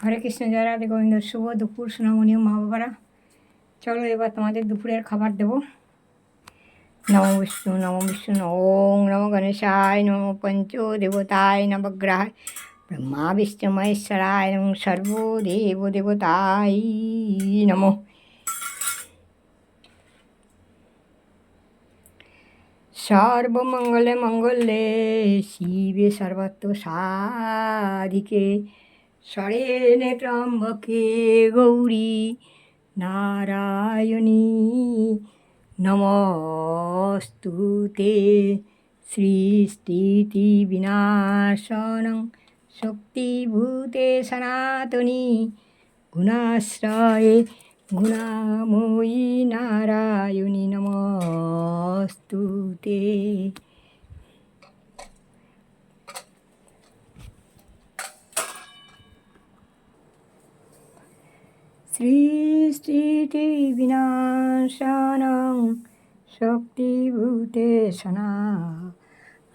হরে কৃষ্ণ, জয় রাধে গোবিন্দ, শুভ দুপুর, সোনামণীয় মা বাবারা চলো এবার তোমাদের দুপুরের খাবার দেব। নম বিষ্ণু নম বিষ্ণু ওং নম গণেশায় নম পঞ্চ দেবতায় নবগ্রহায় ব্রহ্মা বিষ্ণু মহেশ্বরায় নম সর্বদেব দেবতায় নম। সর্বমঙ্গলে মঙ্গলে শিবে সর্বত্র সাধিকে। শরেণে ত্রম্বকে গৌরী নারায়ণী। নমস্তুতে সৃষ্টিতি বিনাশনং শক্তিভূতে সনাতনী। গুণাশ্রয়ে গুণাময়ী নারায়ণী সৃষ্টিতে বিনাশানং শক্তিভূতে সনা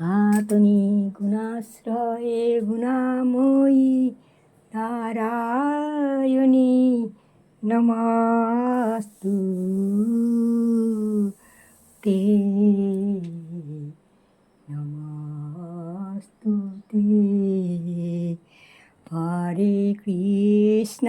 আতনি গুণাশ্রয়ে গুণাময়ী নারায়ণী নমস্তু। তে নমস্তুতে হরে কৃষ্ণ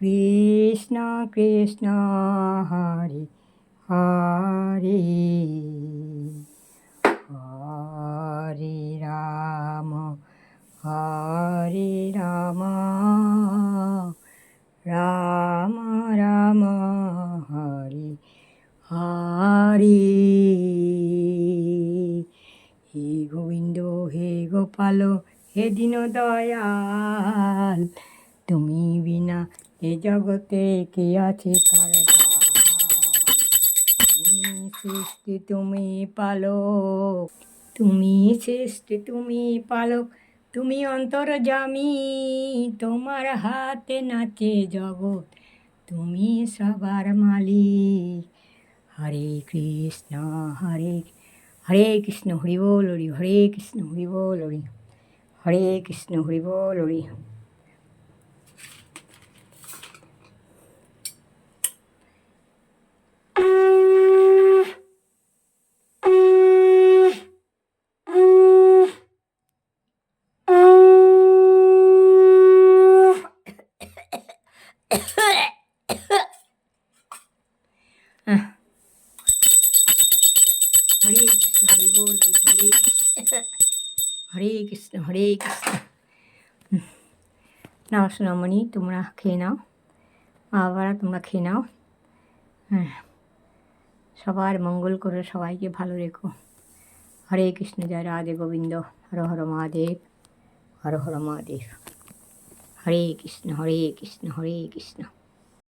কৃষ্ণ কৃষ্ণ, হরে হরে হরে রাম হরে রাম রাম রাম, হরে হরে। হে গোবিন্দ, হে গোপাল, হে দীন দয়াল তুমি বিনা এ জগতে কে আছে কার? তুমি সৃষ্টি, তুমি পালক। তুমি সৃষ্টি, তুমি পালক। তুমি অন্তর্জামী তোমার হাতে নাচে জগৎ। তুমি সবার মালিক। হরে কৃষ্ণ, হরে হরে কৃষ্ণ, হরি বল হরি, হরে কৃষ্ণ, হরি বল হরি। হরে কৃষ্ণ হরি বল হরি হরে হরে কৃষ্ণ হরে কৃষ্ণ। নাও সোনামণি তোমরা খেয়ে নাও বাবারা তোমরা খেয়ে নাও হ্যাঁ সবার মঙ্গল করে সবাইকে ভালো রেখো হরে কৃষ্ণ জয় রাধে গোবিন্দ হর হর মহাদেব হর হর মহাদেব হরে কৃষ্ণ হরে কৃষ্ণ হরে কৃষ্ণ